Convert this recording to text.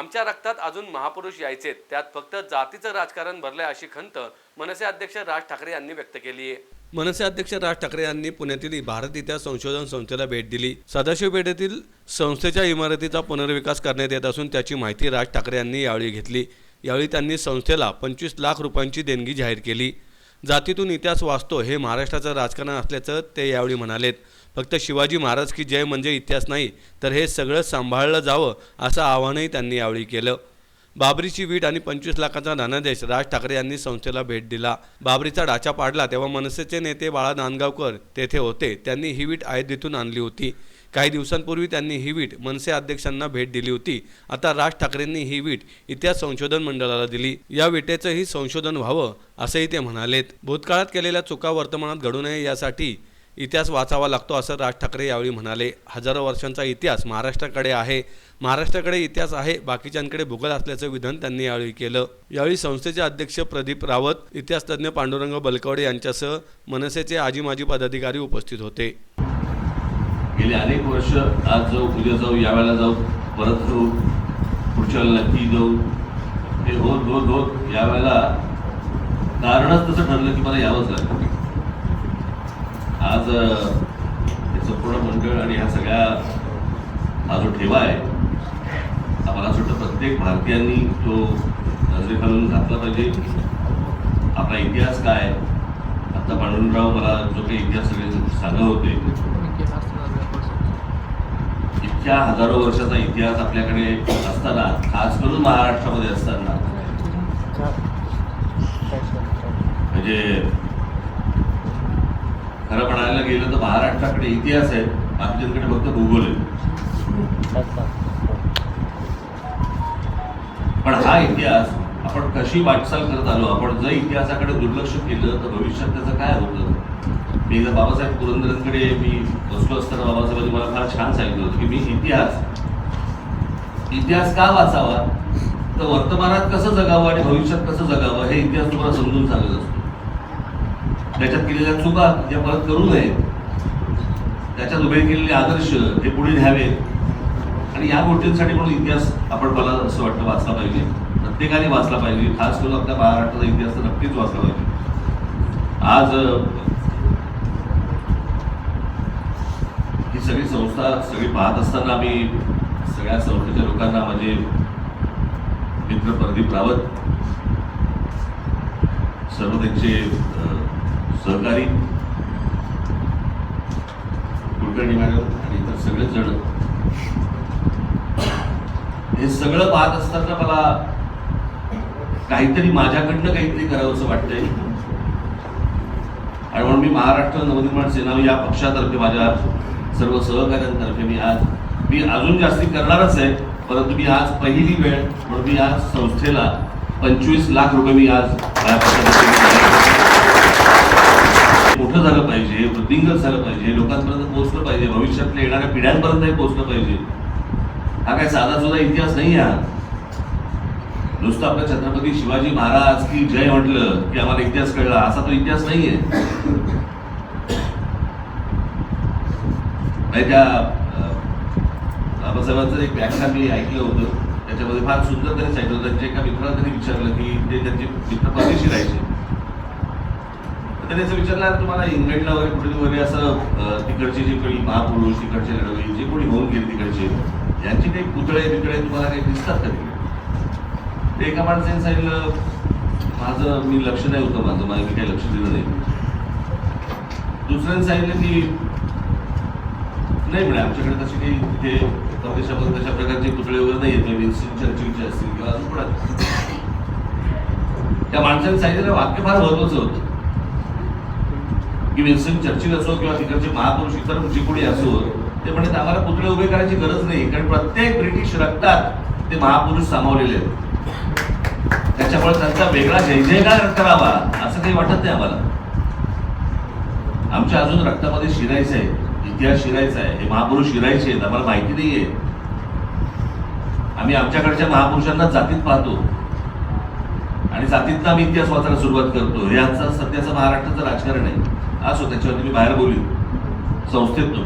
आमच्या रक्तात अजून महापुरुष यायचे त्यात फक्त जातीचं राजकारण भरलंय अशी खंत मनसे अध्यक्ष राज ठाकरे यांनी व्यक्त केली आहे. मनसे अध्यक्ष राज ठाकरे यांनी पुण्यातील भारत इतिहास संशोधन संस्थेला भेट दिली. सदाशिव पेठेतील संस्थेच्या इमारतीचा पुनर्विकास करण्यात येत असून त्याची माहिती राज ठाकरे यांनी यावेळी घेतली. यावेळी त्यांनी संस्थेला पंचवीस लाख रुपयांची देणगी जाहीर केली. जातीतून इतिहास वाचतो हे महाराष्ट्राचं राजकारण असल्याचं ते यावेळी म्हणालेत. फक्त शिवाजी महाराज की जय म्हणजे इतिहास नाही तर हे सगळं सांभाळलं जावं असं आवाहनही त्यांनी यावेळी केलं. बाबरीची वीट आणि पंचवीस लाखाचा धनादेश राज ठाकरे यांनी संस्थेला भेट दिला. बाबरीचा ढाचा पाडला तेव्हा मनसेचे नेते बाळा नांदगावकर तेथे होते. त्यांनी ही वीट आयोध्येतून आणली होती. काही दिवसांपूर्वी त्यांनी ही वीट मनसे अध्यक्षांना भेट दिली होती. आता राज ठाकरेंनी ही वीट इतिहास संशोधन मंडळाला दिली. या विटेचंही संशोधन व्हावं असंही ते म्हणालेत. भूतकाळात केलेल्या चुका वर्तमानात घडू नये यासाठी इतिहास वाचावा लागतो असं राज ठाकरे यावेळी म्हणाले. हजारो वर्षांचा इतिहास महाराष्ट्राकडे आहे. महाराष्ट्राकडे इतिहास आहे बाकीच्यांकडे भूगोल असल्याचं विधान त्यांनी यावेळी केलं. यावेळी संस्थेचे अध्यक्ष प्रदीप रावत इतिहासतज्ञ पांडुरंग बलकवडे यांच्यासह मनसेचे आजी माजी पदाधिकारी उपस्थित होते. गेले अनेक वर्ष आज जाऊ उद्या जाऊ यावेळेला जाऊ परत जाऊ पुढच्या वेळेला नक्की जाऊ. हे होत होत होत यावेळेला कारणच तसं ठरलं की मला यावंच लागलं. आज हे संपूर्ण मंडळ आणि ह्या सगळ्या हा जो ठेवा आहे मला असं वाटतं प्रत्येक भारतीयांनी तो नजरेखालून घातला पाहिजे. आपला इतिहास काय आता पांडुरंगराव मला जो काही इतिहास सगळे सांगत होते इतक्या हजारो वर्षाचा इतिहास आपल्याकडे असताना खास करून महाराष्ट्रामध्ये असताना. म्हणजे खरं म्हणायला गेलं तर महाराष्ट्राकडे इतिहास आहे आपल्याकडे फक्त भूगोल आहे. पण हा इतिहास आपण कशी वाटचाल करत आलो आपण जर इतिहासाकडे दुर्लक्ष केलं तर भविष्यात त्याचं काय होतं? मी एकदा बाबासाहेब पुरंदरांकडे मी बसलो असताना बाबासाहेबांनी मला फार छान सांगितलं होतं की मी इतिहास इतिहास का वाचावा? तर वर्तमानात कसं जगावं आणि भविष्यात कसं जगावं हे इतिहास तुम्हाला समजून सांगत असतो. त्याच्यात केलेल्या चुका ज्या परत करू नयेत त्याच्यात उभे केलेले आदर्श हे पुढे न्यावेत. आणि या गोष्टींसाठी म्हणून इतिहास आपण मला असं वाटतं वाचला पाहिजे. प्रत्येकाने वाचला पाहिजे. खास करून आपल्या महाराष्ट्राचा इतिहास तर नक्कीच वाचला पाहिजे. आज अं, ही सगळी सगळी पाहत असताना आम्ही सगळ्या संस्थेच्या लोकांना माझे मित्र प्रदीप रावत सर्व त्यांचे सहकारी कुलकर्णी मॅडम आणि इतर सगळेच जण हे सगळं पाहत असताना मला काहीतरी माझ्याकडनं काहीतरी करावं असं वाटतंय. आणि म्हणून मी महाराष्ट्र नवनिर्माण सेना या पक्षातर्फे माझ्या सर्व सहकाऱ्यांतर्फे मी आज मी अजून जास्ती करणारच आहे परंतु मी आज पहिली वेळ म्हणून मी आज संस्थेला पंचवीस लाख रुपये मी आज मोठं झालं पाहिजे वृद्धिंगत झालं पाहिजे लोकांपर्यंत पोहोचलं पाहिजे भविष्यातल्या येणाऱ्या पिढ्यांपर्यंतही पोहोचलं पाहिजे. हा काय साधा सुद्धा इतिहास नाही हा. नुसतं आपल्या छत्रपती शिवाजी महाराज की जय म्हटलं की आम्हाला इतिहास कळला असा तो इतिहास नाहीये. नाही त्या बाबासाहेबांचं एक व्याख्यान मी ऐकलं होतं. त्याच्यामध्ये फार सुंदर त्यांनी सांगितलं त्यांच्या एका मित्राला त्यांनी विचारलं की ते त्यांचे मित्र परदेशी राहायचे. त्यांनी असं विचारलं तुम्हाला इंग्लंडला वगैरे कुठे वगैरे असं तिकडचे जे कोणी महापुरुष तिकडचे लढवई जे कोणी होऊन गेले तिकडचे यांचे काही पुतळे बितळे तुम्हाला काही दिसतात का तिकडे? ते एका माणसाने सांगितलं माझं मी लक्ष नाही होतं माझं माझं मी काही लक्ष दिलं नाही. दुसऱ्याने सांगितलं की नाही म्हणे आमच्याकडे तसे काही तिथे प्रदेशामध्ये तशा प्रकारचे पुतळे वगैरे नाही आहेत. विन्स्टन चर्चिलचे असतील किंवा अजून पण त्या माणसाने सांगितलेलं वाक्य फार महत्वाचं होतं. की विन्स्टन चर्चिल असो किंवा तिकडचे महापुरुष इतर जे कोणी असो ते म्हणत आम्हाला पुतळे उभे करायची गरज नाही कारण प्रत्येक ब्रिटिश रक्तात ते महापुरुष सामावलेले आहेत. त्याच्यामुळे त्यांचा वेगळा जय जयकार करावा असं काही वाटत नाही आम्हाला. आमच्या अजून रक्तामध्ये शिरायचं आहे. इतिहास शिरायचा आहे. हे महापुरुष शिरायचे आहेत. आम्हाला माहिती नाही आहे आम्ही आमच्याकडच्या महापुरुषांना जातीत पाहतो. आणि जातीतनं आम्ही इतिहास वाचायला सुरुवात करतो. हे आजचा सध्याचं महाराष्ट्राचं राजकारण आहे. असो त्याच्यावरती मी बाहेर बोलू संस्थेतून.